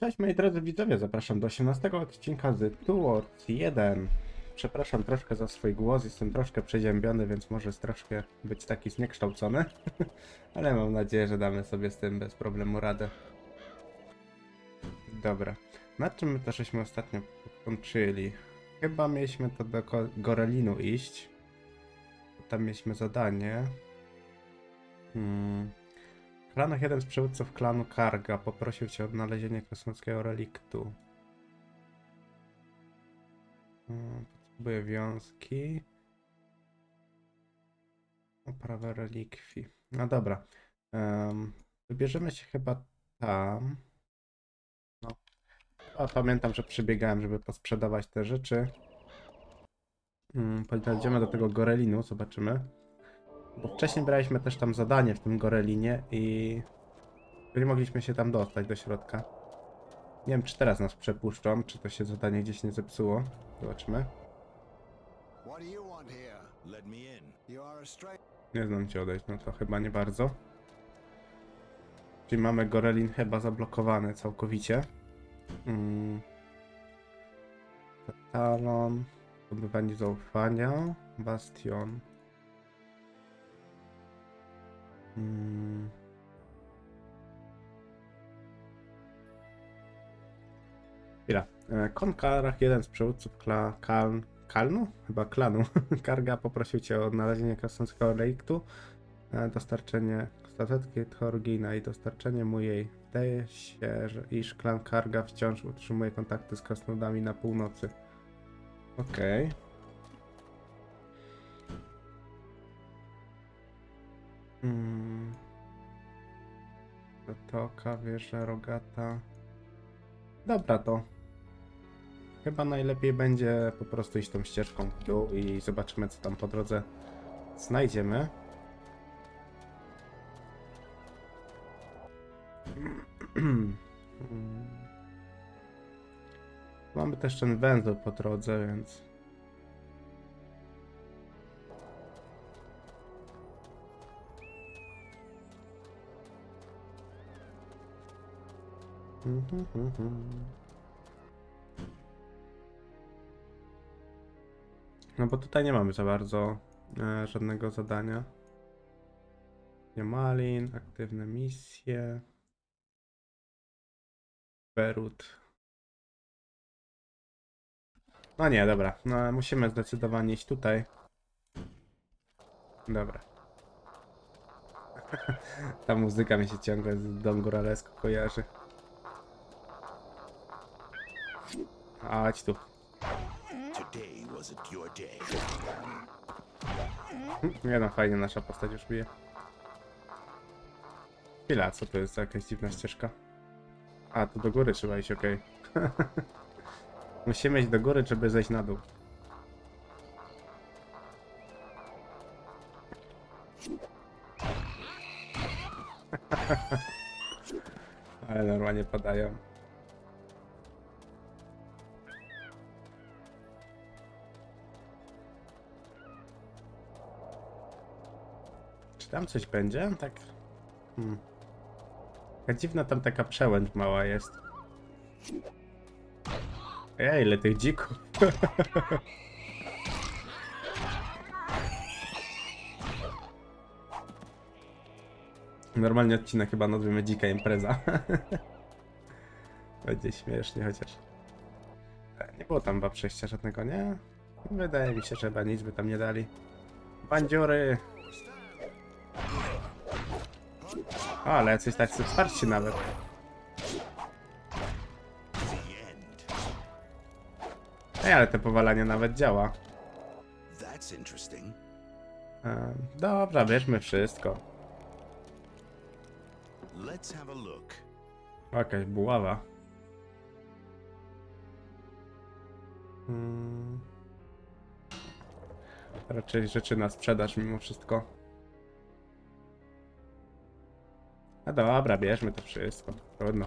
Cześć moi drodzy widzowie, zapraszam do 18 odcinka z Two Worlds 1. Przepraszam troszkę za swój głos, jestem troszkę przeziębiony, więc może troszkę być taki zniekształcony. Ale mam nadzieję, że damy sobie z tym bez problemu radę. Dobra, nad czym my to żeśmy ostatnio kończyli? Chyba mieliśmy to do Gorelinu iść. Tam mieliśmy zadanie. Hmm. W klanach jeden z przywódców klanu Karga poprosił cię o odnalezienie kosmickiego reliktu. Hmm, Potrzebuję wiązki. Oprawę relikwii. No dobra. Em, wybierzemy się chyba tam. No. A pamiętam, że przybiegałem, żeby posprzedawać te rzeczy. Hmm, Podejdziemy do tego Gorelinu, zobaczymy. Bo wcześniej braliśmy też tam zadanie w tym Gorelinie i nie mogliśmy się tam dostać do środka. Nie wiem, czy teraz nas przepuszczą, czy to się zadanie gdzieś nie zepsuło. Stranger. Nie znam cię odejść, no to chyba nie bardzo. Czyli mamy Gorelin chyba zablokowany całkowicie. Mm. Talon. Zdobywanie zaufania. Bastion. Mm. Chwila. E, Konkarach, jeden z przywódców kla, Kaln, Kalnu? Chyba klanu. Karga poprosił cię o odnalezienie krasnoludzkiego reliktu, e, dostarczenie stateczki Thorgina i dostarczenie mu jej. Wydaje się, że iż klan Karga wciąż utrzymuje kontakty z krasnoludami na północy. Okej. Hmm. Zatoka, wieża, rogata. Dobra to. Chyba najlepiej będzie po prostu iść tą ścieżką w dół i zobaczymy co tam po drodze znajdziemy. Mamy też ten węzeł po drodze, więc... No bo tutaj nie mamy za bardzo e, żadnego zadania. Nie Malin, aktywne misje. Berut. No nie, dobra. No, musimy zdecydowanie iść tutaj. Dobra. Ta muzyka mi się ciągle z Dom Góralesko kojarzy. Chodź tu. Nie no, fajnie nasza postać już bije. Chwila, co to jest za jakaś dziwna ścieżka? A, tu do góry trzeba iść, okej. Musimy iść do góry, żeby zejść na dół. Ale normalnie padają. Tam coś będzie? Tak. Hmm. Taka dziwna tam taka przełęcz mała jest. Ej, ile tych dzików. Normalnie odcinek chyba nazwiemy Dzika Impreza. Będzie śmiesznie chociaż. E, Nie było tam chyba przejścia żadnego, nie? Wydaje mi się, że chyba nic by tam nie dali. Bandziury! O, ale jacyś tacy wsparci nawet. Ej, ale to powalanie nawet działa. E, dobra, bierzmy wszystko. Jakaś buława. Hmm. Raczej rzeczy na sprzedaż mimo wszystko. A dobra, bierzmy to wszystko. Trudno.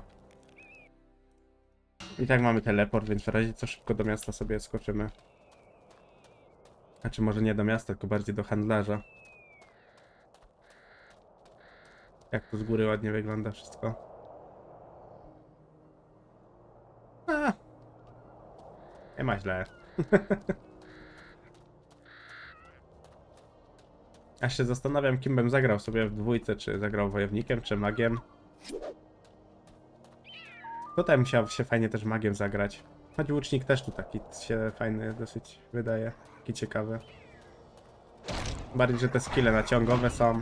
I tak mamy teleport, więc w razie co szybko do miasta sobie skoczymy. Znaczy może nie do miasta, tylko bardziej do handlarza. Jak to z góry ładnie wygląda wszystko. A. Nie ma źle. Ja się zastanawiam, kim bym zagrał sobie w dwójce, czy zagrał wojownikiem, czy magiem. Tutaj musiał się fajnie też magiem zagrać. Choć łucznik też tu taki się fajny dosyć wydaje. Taki ciekawy. Bardziej, że te skille naciągowe są.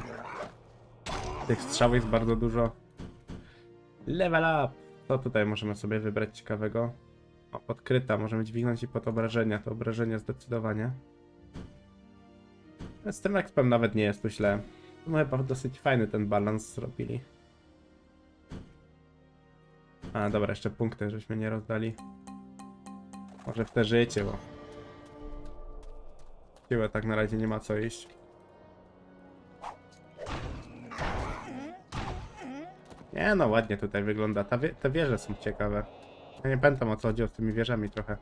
Tych strzał jest bardzo dużo. Level up! Co tutaj możemy sobie wybrać ciekawego? O, podkryta. Możemy dźwignąć i pod obrażenia. To obrażenia zdecydowanie. Z tym expem nawet nie jest tu źle. No chyba dosyć fajny ten balans zrobili. A, dobra, jeszcze punkty, żeśmy nie rozdali. Może w te życie, bo... Siłę tak na razie nie ma co iść. Nie no, ładnie tutaj wygląda. Ta wie te wieże są ciekawe. Ja nie pamiętam o co chodzi z tymi wieżami trochę.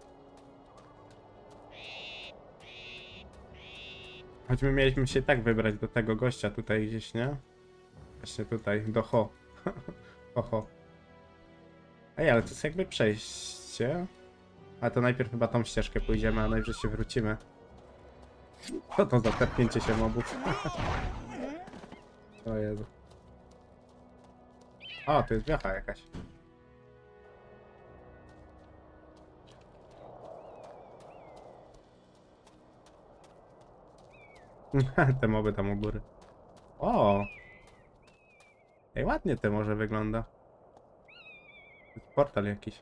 Choćby mieliśmy się tak wybrać do tego gościa tutaj gdzieś, nie? Właśnie tutaj, do Ho. ho, ho. Ej, ale to jest jakby przejście. A to najpierw chyba tą ścieżkę pójdziemy, a najwyżej się wrócimy. Co to za tepnięcie się mobów? o Jezu. O, to jest wiocha jakaś. te moby tam u góry. O! Ej, ładnie to może wygląda. Jest portal jakiś.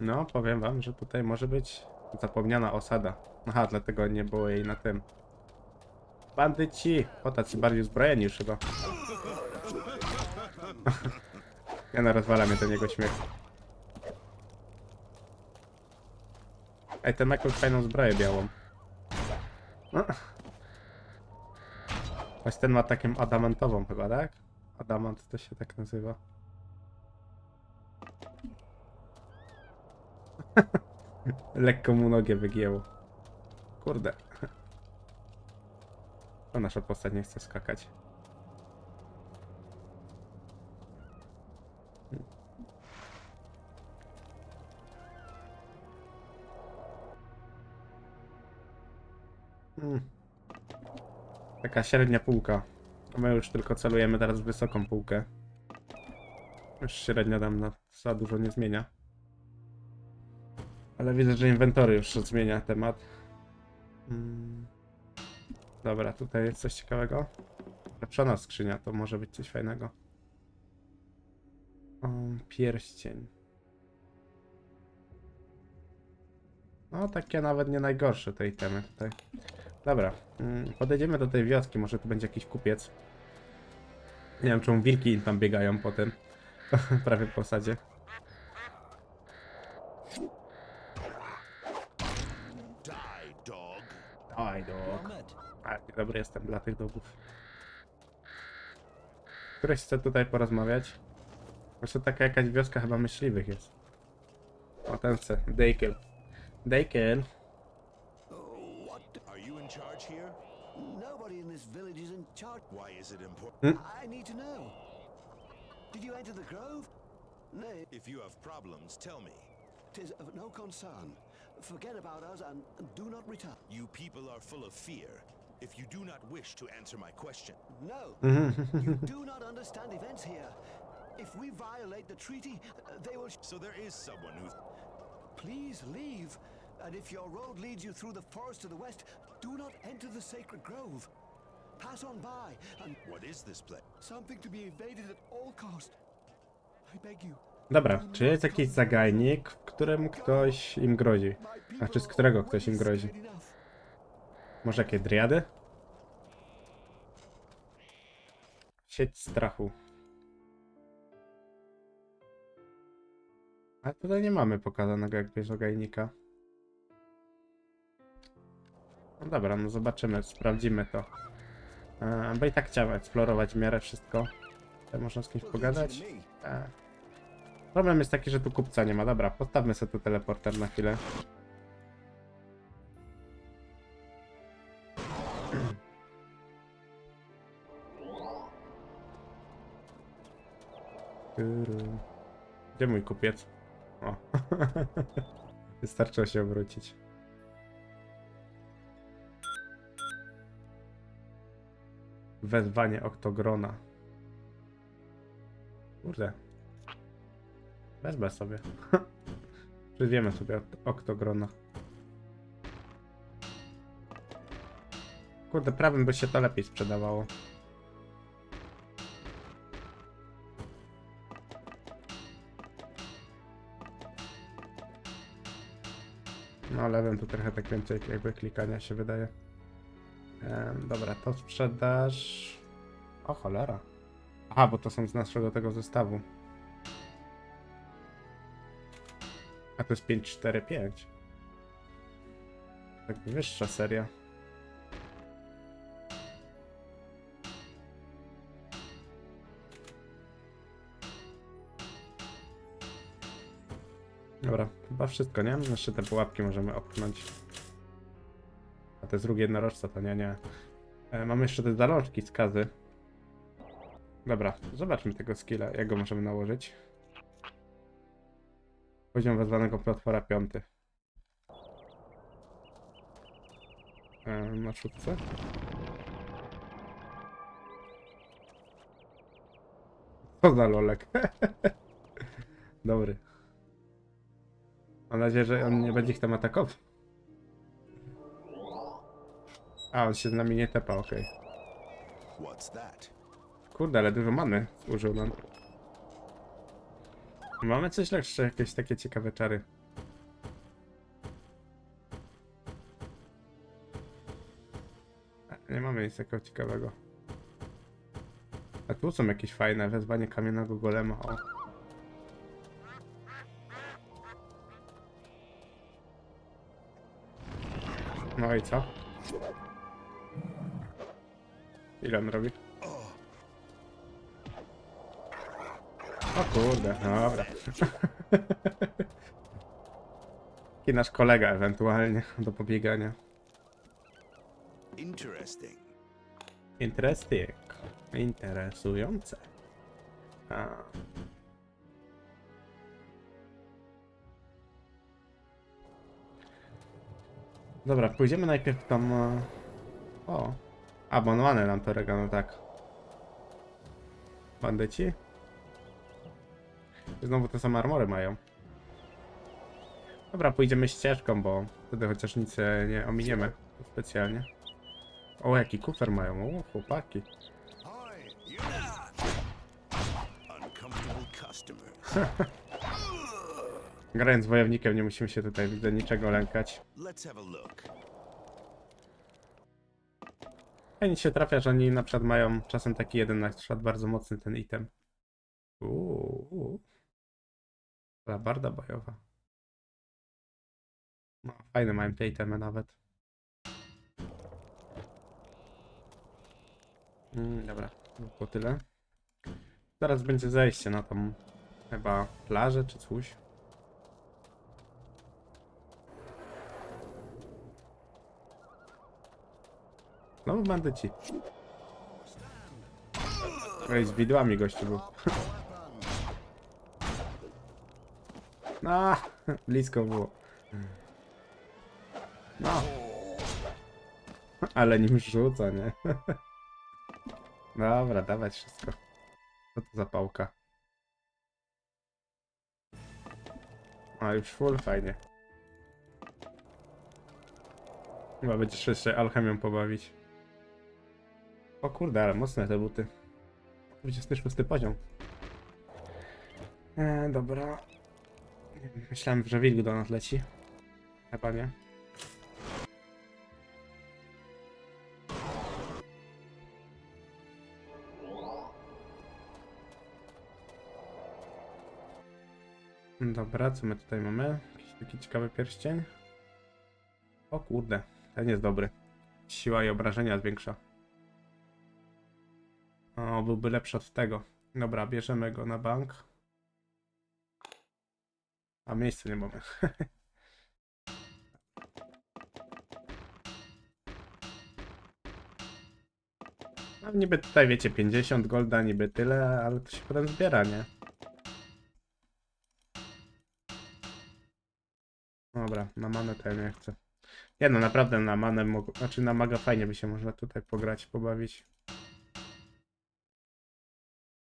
No, powiem wam, że tutaj może być zapomniana osada. Aha, dlatego nie było jej na tym. Bandyci! O, tacy bardziej uzbrojeni już chyba. ja no, rozwala mnie ten jego śmiech. Ej, ten jakąś fajną zbroję białą. No. Właśnie ten ma taką adamantową chyba, tak? Adamant to się tak nazywa. Lekko mu nogę wygięło. Kurde. To nasza postać nie chce skakać. Hmm. Taka średnia półka. My już tylko celujemy teraz w wysoką półkę. Już średnia nam na za dużo nie zmienia. Ale widzę, że inwentory już zmienia temat. Mm. Dobra, tutaj jest coś ciekawego. Lepszona skrzynia, to może być coś fajnego. O, pierścień. No, takie nawet nie najgorsze te itemy tutaj. Dobra, mm, podejdziemy do tej wioski, może tu będzie jakiś kupiec. Nie wiem, czemu wilki tam biegają po tym. Prawie po osadzie. Oj, dog. A, dobry jestem dla tych dogów. Któryś chce tutaj porozmawiać? Właśnie taka jakaś wioska chyba myśliwych jest. O, ten chce. Nobody in this village is in charge. Why is it important? Hmm? I need to know. Did you enter the grove? Nay, If you have problems, tell me. tis of no concern. Forget about us and do not return. You people are full of fear. If you do not wish to answer my question, No, mm-hmm. you do not understand events here. If we violate the treaty, they will. so there is someone who. Please leave. And if your road leads you through the forest to the west, do not enter the sacred grove. Pass on by, and What is this place? something to be evaded at all cost. I beg you. Dobra, czy jest jakiś zagajnik, w którym ktoś im grozi? My Znaczy, z people którego are ktoś im grozi? enough. Może jakie driady? Sieć strachu. A tutaj nie mamy pokazanego jakiegoś zagajnika. No dobra, no zobaczymy, sprawdzimy to. E, bo i tak chciałem eksplorować w miarę wszystko. Tutaj można z kimś pogadać. E, problem jest taki, że tu kupca nie ma. Dobra, postawmy sobie tu teleporter na chwilę. Gdzie mój kupiec? O. Wystarczyło się obrócić. Wezwanie oktogrona. Kurde. Wezmę sobie. Przywiemy sobie okt- oktogrona. Kurde, prawym by się to lepiej sprzedawało. No, lewym tu trochę tak więcej jakby klikania się wydaje. Dobra, to sprzedaż. O cholera. Aha, bo to są z naszego tego zestawu. A to jest 545. Tak wyższa seria. Dobra, chyba wszystko, nie? Jeszcze te pułapki możemy opchnąć. To jest drugi jednorożca, to nie, nie. E, mamy jeszcze te zalążki z kazy. Dobra, zobaczmy tego skilla, jak go możemy nałożyć. Poziom wezwanego platforma piąty. E, na szóstce. Co za lolek. Dobry. Mam nadzieję, że on nie będzie ich tam atakował. A, on się z nami nie tepa, okej. Kurde, ale dużo many użył nam. Mamy coś jeszcze, jakieś takie ciekawe czary. Nie mamy nic takiego ciekawego. A tu są jakieś fajne, wezwanie kamiennego golema, o. No i co? Ile on robi? O kurde, no dobra. I nasz kolega ewentualnie do pobiegania. Interesting. Interesting. Interesujące. A. Dobra, pójdziemy najpierw tam... e, O. Abonowane nam to regano, tak. Bandyci? Znowu te same armory mają. Dobra, pójdziemy ścieżką, bo wtedy chociaż nic e, nie ominiemy specjalnie. O, jaki kufer mają, o, chłopaki. Grając wojownikiem nie musimy się tutaj widzę niczego lękać. Nic się trafia, że oni na przykład mają czasem taki jeden na przykład bardzo mocny ten item. Uuu. Labarda bojowa. No, fajne mają te itemy nawet. Mm, dobra, było tyle. Zaraz będzie zejście na tą chyba plażę czy coś. Znowu bandyci. Ej, z widłami gościu był. No, blisko było. No. Ale nim rzuca, nie? Dobra, dawać wszystko. Co to za pałka? A, już full, fajnie. Chyba będziesz jeszcze alchemią pobawić. O kurde, ale mocne te buty. 26 poziom. E, dobra. Myślałem, że wilk do nas leci. Chyba nie. Dobra, co my tutaj mamy? Jakiś taki ciekawy pierścień. O kurde, ten jest dobry. Siła i obrażenia zwiększa. O, byłby lepszy od tego. Dobra, bierzemy go na bank. A miejsce nie mamy. No niby tutaj wiecie 50 golda, niby tyle, ale to się potem zbiera, nie? Dobra, na manę to ja nie chcę. Nie no, naprawdę na manę, znaczy na maga fajnie by się można tutaj pograć, pobawić.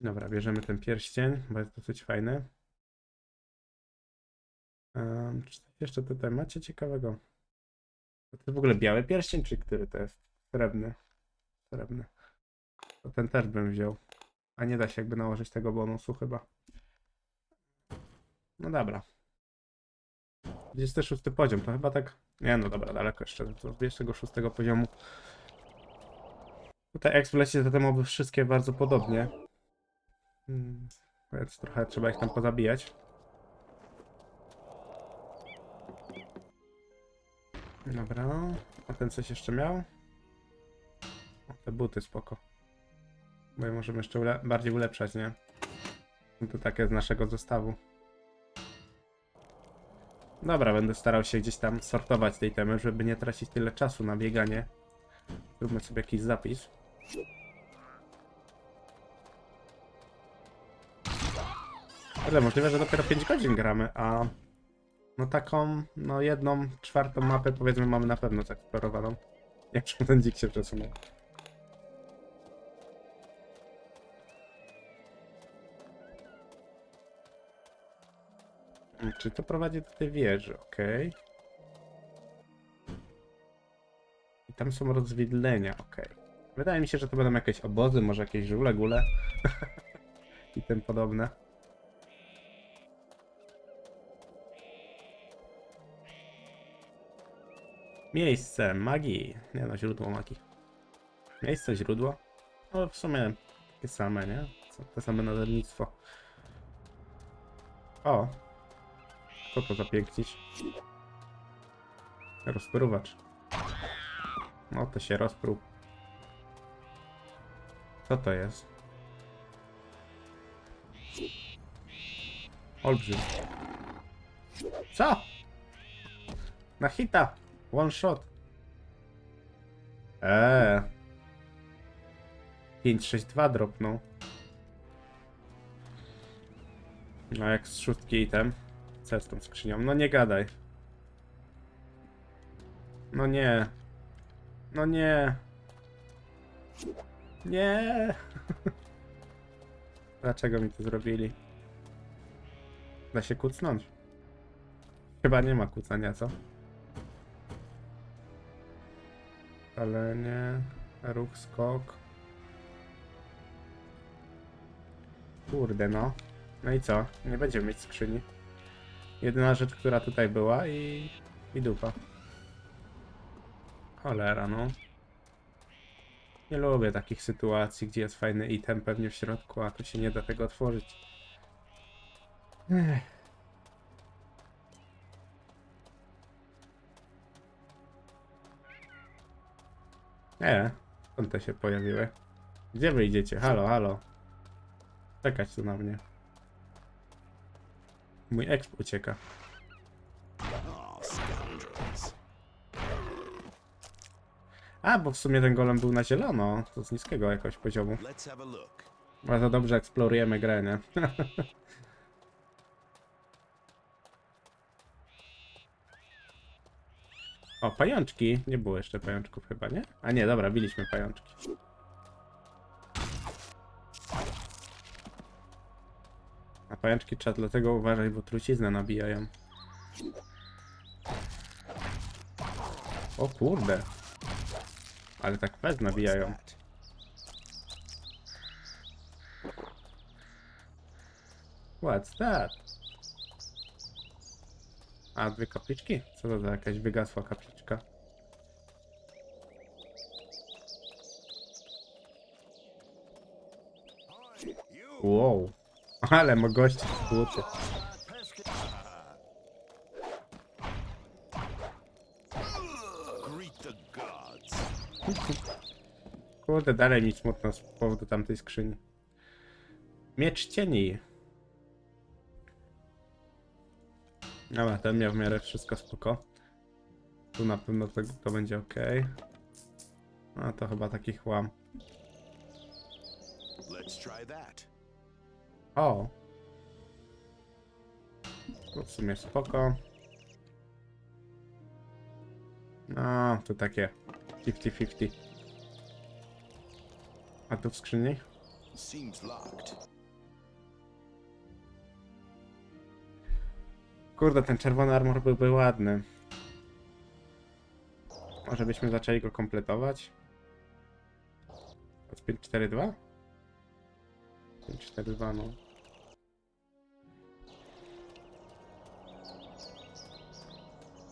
Dobra, bierzemy ten pierścień, bo jest dosyć fajny. Um, czy jeszcze tutaj macie ciekawego? To jest w ogóle biały pierścień, czy który to jest? Srebrny. Srebrny. To ten też bym wziął. A nie da się jakby nałożyć tego bonusu chyba. No dobra. 26 poziom, to chyba tak... Nie no dobra, daleko jeszcze do 26 poziomu. Tutaj jak w lecie te moby wszystkie bardzo podobnie. Hmm, Więc trochę trzeba ich tam pozabijać. Dobra, a ten coś jeszcze miał? O, te buty spoko. Bo je możemy jeszcze ule bardziej ulepszać, nie? No to takie z naszego zestawu. Dobra, będę starał się gdzieś tam sortować tej temy, żeby nie tracić tyle czasu na bieganie. Zróbmy sobie jakiś zapis. Ale możliwe, że dopiero 5 godzin gramy, a no taką, no jedną czwartą mapę powiedzmy mamy na pewno zeksplorowaną. Jak ten dzik się przesunął. Czy to prowadzi do tej wieży? Okej. I tam są rozwidlenia, okej. Wydaje mi się, że to będą jakieś obozy, może jakieś żule, gule i tym podobne. Miejsce magii. Nie no, źródło magii. Miejsce, źródło. No w sumie takie same, nie? Te same nazewnictwo. O! Co to za? Rozpruwacz. No to się rozprół. Co to jest? Olbrzym. Co? Na hita! One shot. Eee. 5-6-2 dropnął. No jak z szóstki item. Co z tą skrzynią? No nie gadaj. No nie. No nie. Nie. Dlaczego mi to zrobili? Da się kucnąć? Chyba nie ma kucania, co? Palenie, ruch, skok. Kurde no. No i co? Nie będziemy mieć skrzyni. Jedyna rzecz, która tutaj była i... i dupa. Cholera no. Nie lubię takich sytuacji, gdzie jest fajny item pewnie w środku, a tu się nie da tego otworzyć. Ech. Nie, skąd te się pojawiły? Gdzie wy idziecie? Halo, halo. Czekać tu na mnie. Mój exp ucieka. A, bo w sumie ten golem był na zielono. To z niskiego jakiegoś poziomu. Bardzo dobrze eksplorujemy grę, nie? o, pajączki. Nie było jeszcze pajączków chyba, nie? A nie, dobra, biliśmy pajączki. A pajączki trzeba dlatego uważać, bo truciznę nabijają. O kurde. Ale tak What's nabijają. What's that? A, dwie kapliczki? Co to za jakaś wygasła kapliczka? Wow. Ale ma gości w gods. Kurde, dalej mi smutno z powodu tamtej skrzyni. Miecz cieni. Dobra, ten miał w miarę wszystko spoko. Tu na pewno to, to będzie ok. A to chyba taki chłam. O! To w sumie spoko. No, to takie 50-50. A tu w skrzyni? Seems locked. Kurde, ten czerwony armor byłby ładny. Może byśmy zaczęli go kompletować? To jest 542? 542, no.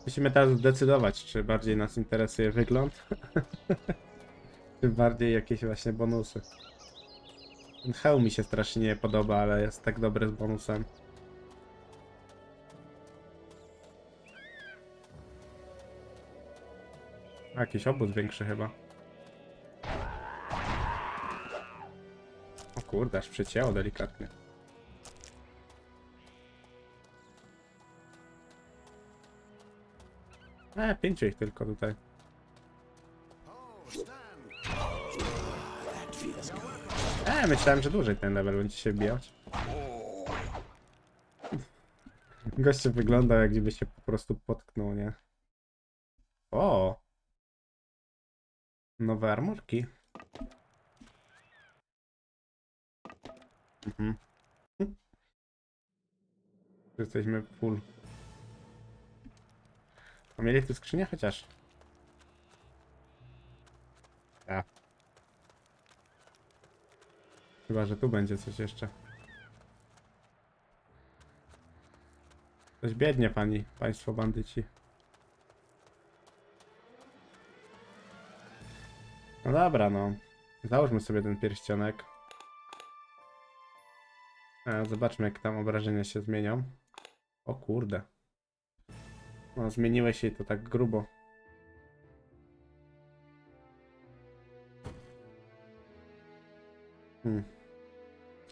Musimy teraz zdecydować, czy bardziej nas interesuje wygląd, czy bardziej jakieś właśnie bonusy. Ten hełm mi się strasznie nie podoba, ale jest tak dobry z bonusem. Jakiś obóz większy chyba. O kurde, aż przycięło delikatnie. E, pięciu ich tylko tutaj. E, myślałem, że dłużej ten level będzie się bijać. Gościu wyglądał jak gdyby się po prostu potknął, nie? O! Nowe armorki. Mhm. Jesteśmy full. A mieli tu skrzynię chociaż? Ja. Chyba, że tu będzie coś jeszcze. Coś biednie pani, państwo bandyci. No dobra, no. Załóżmy sobie ten pierścionek. E, zobaczmy, jak tam obrażenia się zmienią. O kurde. No, zmieniły się to tak grubo. Hmm.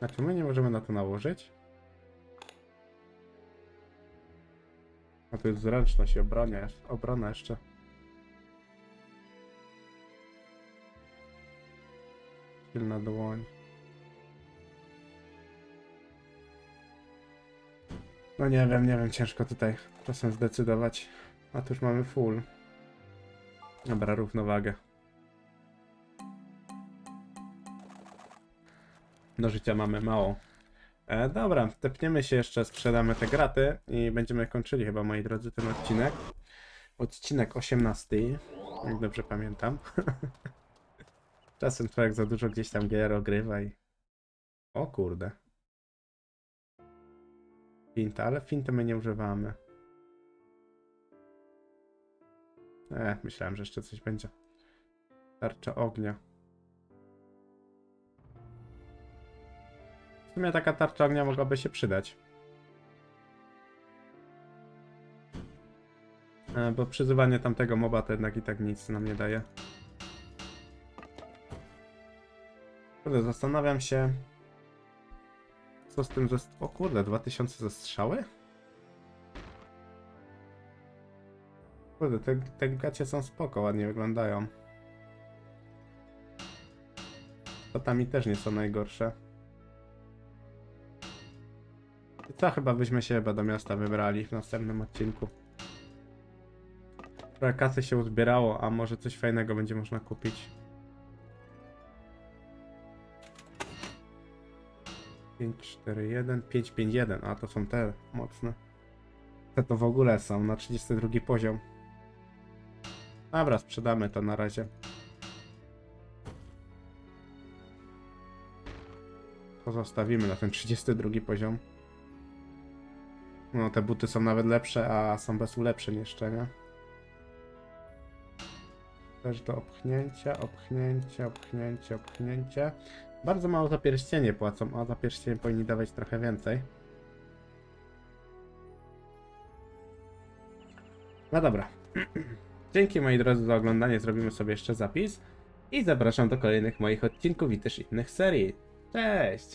A czy my nie możemy na to nałożyć? A tu jest zręczność i obrona, obrona jeszcze. Silna dłoń. No nie wiem, nie wiem, ciężko tutaj czasem zdecydować. A tu już mamy full. Dobra, równowagę. Do życia mamy mało. E, dobra, tepniemy się jeszcze, sprzedamy te graty i będziemy kończyli chyba, moi drodzy, ten odcinek. Odcinek 18, jak dobrze pamiętam. Czasem człowiek za dużo gdzieś tam gier ogrywa i... O kurde. Finta, ale finty my nie używamy. E, myślałem, że jeszcze coś będzie. Tarcza ognia. W sumie taka tarcza ognia mogłaby się przydać. E, bo przyzywanie tamtego moba to jednak i tak nic nam nie daje. Kurde, zastanawiam się... Co z tym ze... O kurde, 2000 ze strzały? Kurde, te, te gacie są spoko, ładnie wyglądają. Totami też nie są najgorsze. Co, chyba byśmy się chyba do miasta wybrali w następnym odcinku. Trochę kasy się uzbierało, a może coś fajnego będzie można kupić. 5, 4, 1, 5, 5, 1. A to są te mocne. Te to w ogóle są na 32 poziom. Dobra, sprzedamy to na razie. To zostawimy na ten 32 poziom. No, te buty są nawet lepsze, a są bez ulepszeń jeszcze, nie? Też do opchnięcia, opchnięcia, opchnięcia, opchnięcia. Bardzo mało za pierścienie płacą, a za pierścienie powinni dawać trochę więcej. No dobra. Dzięki moi drodzy za oglądanie, zrobimy sobie jeszcze zapis. I zapraszam do kolejnych moich odcinków i też innych serii. Cześć!